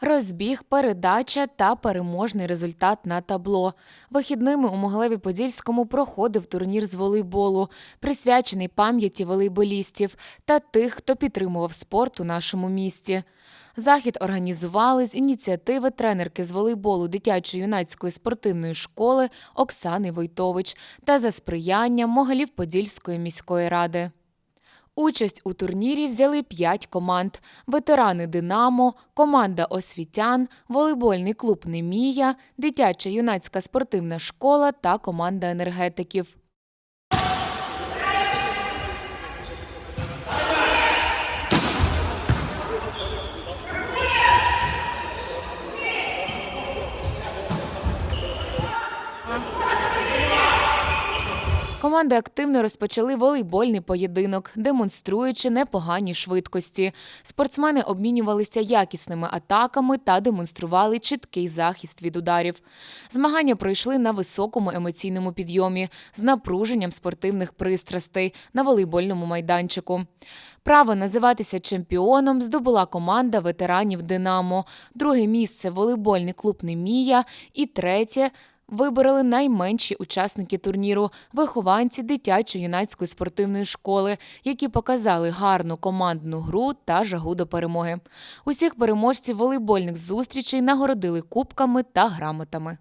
Розбіг, передача та переможний результат на табло. Вихідними у Могилеві-Подільському проходив турнір з волейболу, присвячений пам'яті волейболістів та тих, хто підтримував спорт у нашому місті. Захід організували з ініціативи тренерки з волейболу дитячо-юнацької спортивної школи Оксани Войтович та за сприяння Могилів-Подільської міської ради. Участь у турнірі взяли п'ять команд: ветерани Динамо, команда освітян, волейбольний клуб Немія, дитяча юнацька спортивна школа та команда енергетиків. Команди активно розпочали волейбольний поєдинок, демонструючи непогані швидкості. Спортсмени обмінювалися якісними атаками та демонстрували чіткий захист від ударів. Змагання пройшли на високому емоційному підйомі з напруженням спортивних пристрастей на волейбольному майданчику. Право називатися чемпіоном здобула команда ветеранів Динамо. Друге місце волейбольний клуб Немія і третє вибороли найменші учасники турніру вихованці дитячо-юнацької спортивної школи, які показали гарну командну гру та жагу до перемоги. Усіх переможців волейбольних зустрічей нагородили кубками та грамотами.